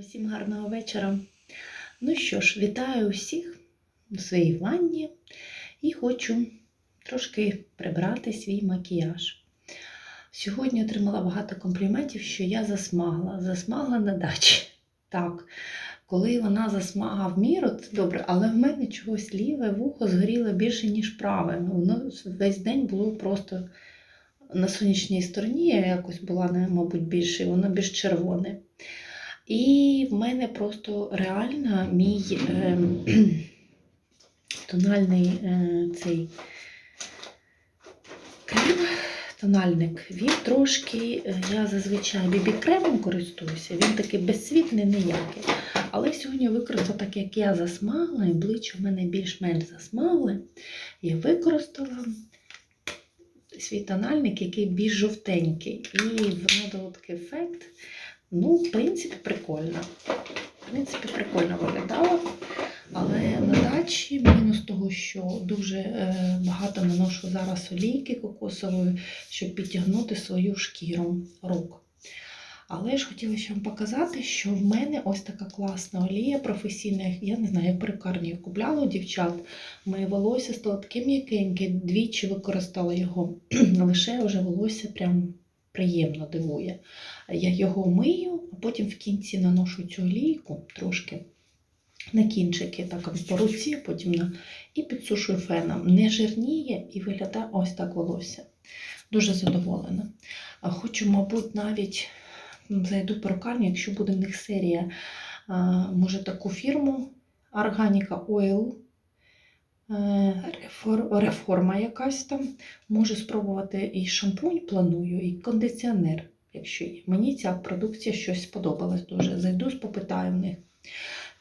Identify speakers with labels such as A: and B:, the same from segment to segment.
A: Всім гарного вечора. Ну що ж, вітаю усіх у своїй ванні і хочу трошки прибрати свій макіяж. Сьогодні отримала багато компліментів, що я засмагла. Засмагла на дачі. Так, коли вона засмага в міру, це добре, але в мене чогось ліве вухо згоріло більше, ніж праве. Ну, Воно весь день було просто на сонячній стороні, я якось була, мабуть, більше, воно більш червоне. І в мене просто реально мій е, тональний е, цей крем, тональник, він трошки, е, я зазвичай бібі-кремом користуюся, він такий безсвітний, ніякий. Але сьогодні використала, так як я засмагла, і обличчя в мене більш-менш засмагли, я використала свій тональник, який більш жовтенький. І воно дало такий ефект. Ну, в принципі, прикольно. В принципі, прикольно виглядало. Але на дачі мінус того, що дуже е, багато наношу зараз олійки кокосової, щоб підтягнути свою шкіру рук. Але я ж хотіла ще вам показати, що в мене ось така класна олія професійна. Я не знаю, я перукарні її купляла у дівчат. Моє волосся стало таке м'якеньке, двічі використала його. Лише вже волосся прям приємно дивує. Я його мию, а потім в кінці наношу цю олійку трошки на кінчики, так по руці, потім на і підсушую феном. Не жирніє і виглядає ось так волосся. Дуже задоволена. Хочу, мабуть, навіть зайду перукарню, якщо буде в них серія, може таку фірму Organica Oil. Е, рефор- Реформа якась там. Можу спробувати і шампунь планую, і кондиціонер, якщо є. Мені ця продукція щось сподобалась дуже. Зайду, попитаю в них.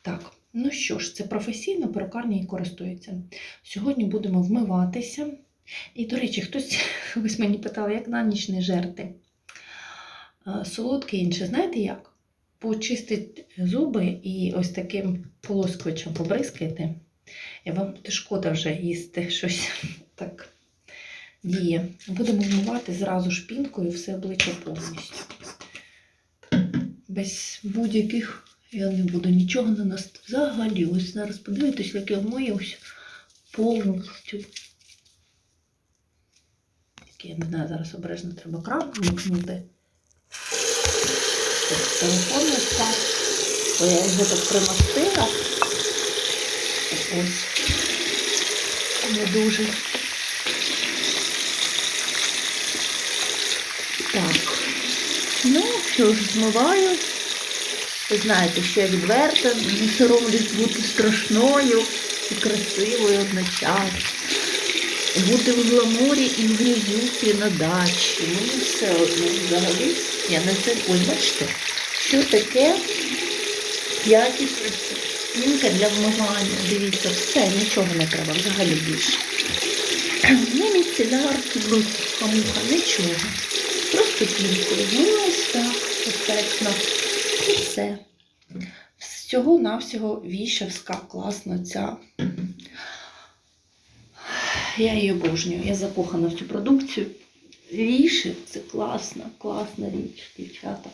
A: Так, ну що ж, це професійно перукарня і користується. Сьогодні будемо вмиватися. І, до речі, хтось ось мені питав, як на ніч не жерти. Е, Солодке інше, знаєте як? Почистить зуби і ось таким полоскувачем побризкайте. І вам буде шкода вже їсти щось так діє. Будемо вмивати зразу шпінкою все обличчя повністю. Без будь-яких я не буду нічого наносити. Взагалі, ось зараз подивитесь, як я вмиюсь повністю. Тільки Я не знаю, зараз обережно треба кран вмикнути. Телефон не впав, бо я його так примастила. Ось. Не дуже. Так. Ну, що ж, змиваю. Ви знаєте, що я відверта, не соромлюсь бути страшною і красивою одночасно. Бути в гламурі і в грязюці на дачі. Мені все одно взагалі. Я не це. Ось бачите, що таке якісна стінка для вмивання. Дивіться, все, нічого не треба взагалі більше. Ні міцелярки, хамуха, нічого. Просто пінкою. Ну, ось так, ефектно. І все. Всього навсього вішевська класна ця. Я її обожнюю, я закохана в цю продукцію. Вішев це класна, класна річ, дівчата.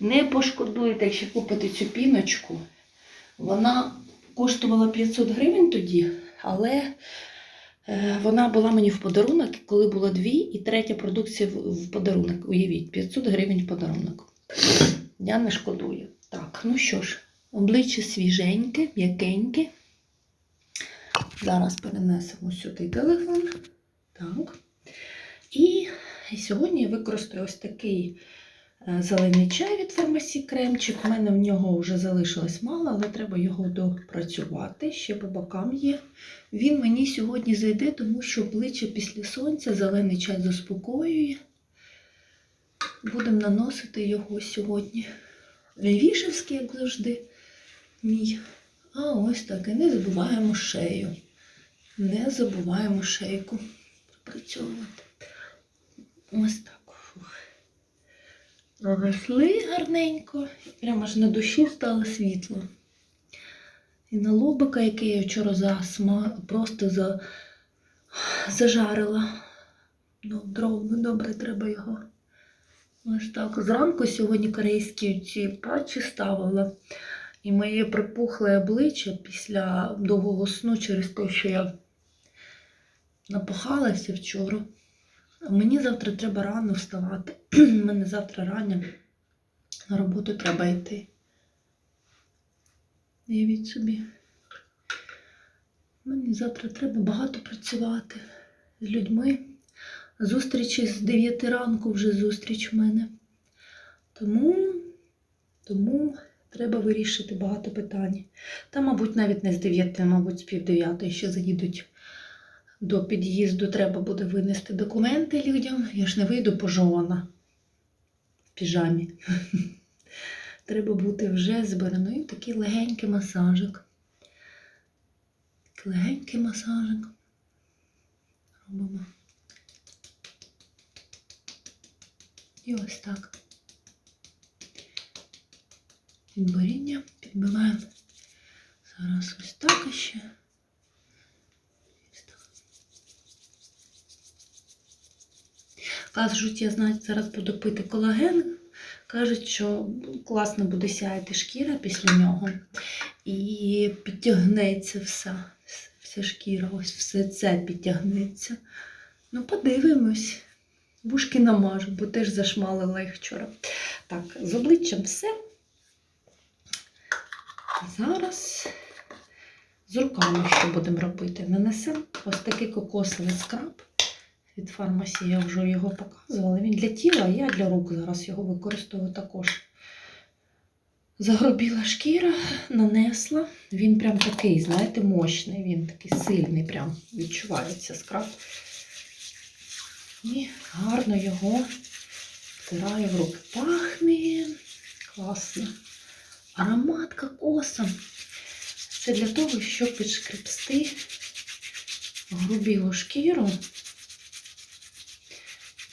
A: Не пошкодуйте, якщо купите цю піночку. Вона коштувала 500 гривень тоді, але е, вона була мені в подарунок, коли було дві, і третя продукція в подарунок. Уявіть, 500 гривень в подарунок. Я не шкодую. Так, ну що ж, обличчя свіженьке, м'якеньке. Зараз перенесемо сюди телефон. Так. І сьогодні я використаю ось такий зелений чай від фармасі кремчик. У мене в нього вже залишилось мало, але треба його допрацювати. Ще по бокам є. Він мені сьогодні зайде, тому що обличчя після сонця зелений чай заспокоює. Будемо наносити його сьогодні. Вішевський, як завжди, мій. А ось так. І не забуваємо шею. Не забуваємо шейку пропрацьовувати. Ось так. Проросли гарненько. Прямо аж на душі стало світло. І на лобика, який я вчора засма, просто за... зажарила. Ну, дров, ну добре, треба його Ось так. Зранку сьогодні корейські ці патчі ставила. І моє припухле обличчя після довгого сну через те, що я напахалася вчора. Мені завтра треба рано вставати. У мене завтра рання. На роботу треба йти. Уявіть собі. Мені завтра треба багато працювати з людьми. Зустрічі з 9 ранку вже зустріч в мене. Тому, тому треба вирішити багато питань. Та, мабуть, навіть не з 9, мабуть, з пів 9 ще заїдуть до під'їзду. Треба буде винести документи людям. Я ж не вийду пожована в піжамі. Треба бути вже збираною. Такий легенький масажик. Такий легенький масажик. Робимо. І ось так. Підборіння підбиваємо. Зараз ось так іще. Ось так. Кажуть, я знаю, зараз буду пити колаген. Кажуть, що класно буде сяяти шкіра після нього. І підтягнеться вся, вся шкіра, ось все це підтягнеться. Ну, подивимось. Вушки намажу, бо теж зашмалила їх вчора. Так, з обличчям все. Зараз з руками що будемо робити? Нанесемо ось такий кокосовий скраб від фармасі. Я вже його показувала. Він для тіла, я для рук зараз його використовую також. Загробіла шкіра, нанесла. Він прям такий, знаєте, мощний, він такий сильний, прям відчувається скраб. І гарно його втираю в руки. Пахне класно. Аромат кокоса. Це для того, щоб підшкребсти грубілу шкіру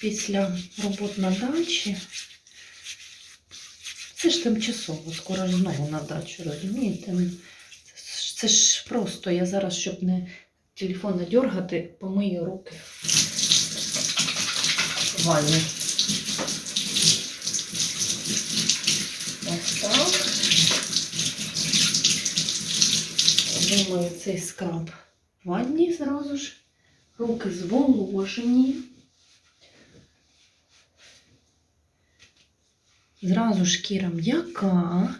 A: після робот на дачі. Це ж тимчасово, скоро ж знову на дачу, розумієте? Це ж, просто, я зараз, щоб не телефон дергати, помию руки в ванні. Ось так. Вимою цей скраб в ванні зразу ж. Руки зволожені. Зразу шкіра м'яка,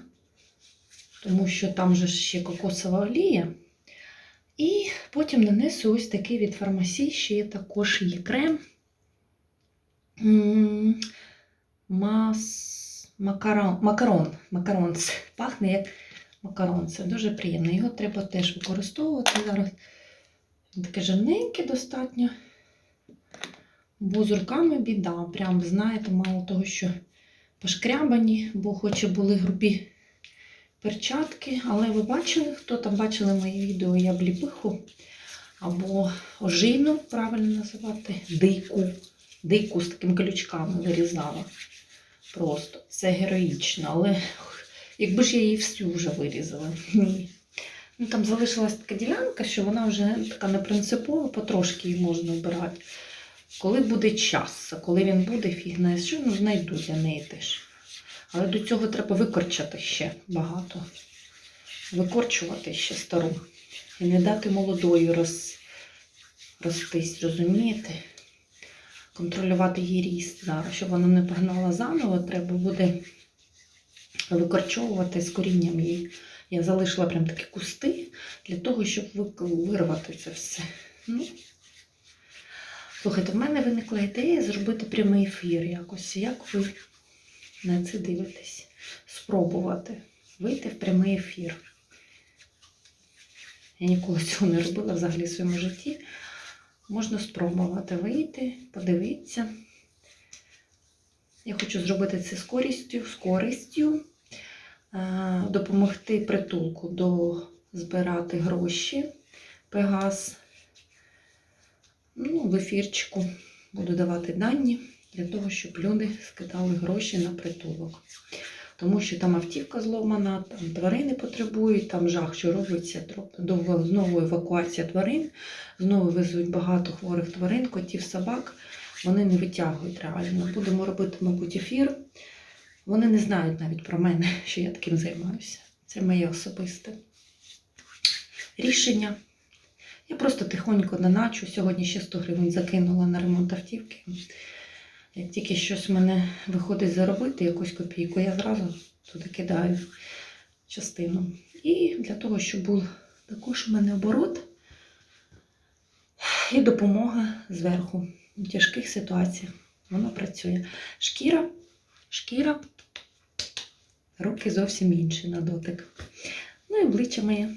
A: тому що там же ще кокосова олія. І потім нанесу ось такий від фармасі, ще є також є крем. Мас... Макарон. Макарон. Макарон. Це Пахне як макарон. Це дуже приємно. Його треба теж використовувати зараз. Він таке жирненьке достатньо. Бо з руками біда. Прям, знаєте, мало того, що пошкрябані, бо хоч і були грубі перчатки. Але ви бачили, хто там бачили моє відео, я бліпиху або ожину, правильно називати, дику. Дику з такими колючками вирізала. Просто це героїчно, але якби ж я її всю вже вирізала. Ні. Ну, там залишилась така ділянка, що вона вже така непринципова, потрошки її можна обирати. Коли буде час, коли він буде, фіг що ну, знайду для неї теж. Але до цього треба викорчати ще багато. Викорчувати ще стару. І не дати молодою роз... ростись, розумієте? Контролювати її ріст зараз, щоб вона не погнала заново, треба буде викорчовувати з корінням її. Я залишила прям такі кусти для того, щоб вирвати це все. Ну, Слухайте, в мене виникла ідея зробити прямий ефір якось. Як ви на це дивитесь? Спробувати вийти в прямий ефір. Я ніколи цього не робила взагалі в своєму житті. Можна спробувати вийти, подивитися. Я хочу зробити це з користю, з користю, допомогти притулку до збирати гроші. Пегас. Ну, в ефірчику буду давати дані для того, щоб люди скидали гроші на притулок. Тому що там автівка зломана, там тварини потребують, там жах, що робиться, знову евакуація тварин, знову везуть багато хворих тварин, котів, собак. вони не витягують реально. Будемо робити, мабуть, ефір. Вони не знають навіть про мене, що я таким займаюся. Це моє особисте рішення. Я просто тихонько доначу. Сьогодні ще 100 гривень закинула на ремонт автівки. Як тільки щось в мене виходить заробити, якусь копійку, я зразу туди кидаю частину. І для того, щоб був також у мене оборот і допомога зверху в тяжких ситуаціях. Воно працює. Шкіра, шкіра, руки зовсім інші на дотик. Ну і обличчя моє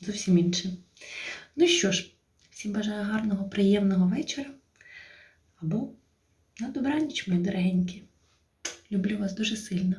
A: зовсім інше. Ну що ж, всім бажаю гарного, приємного вечора. Або на добраніч, мої дорогенькі. Люблю вас дуже сильно.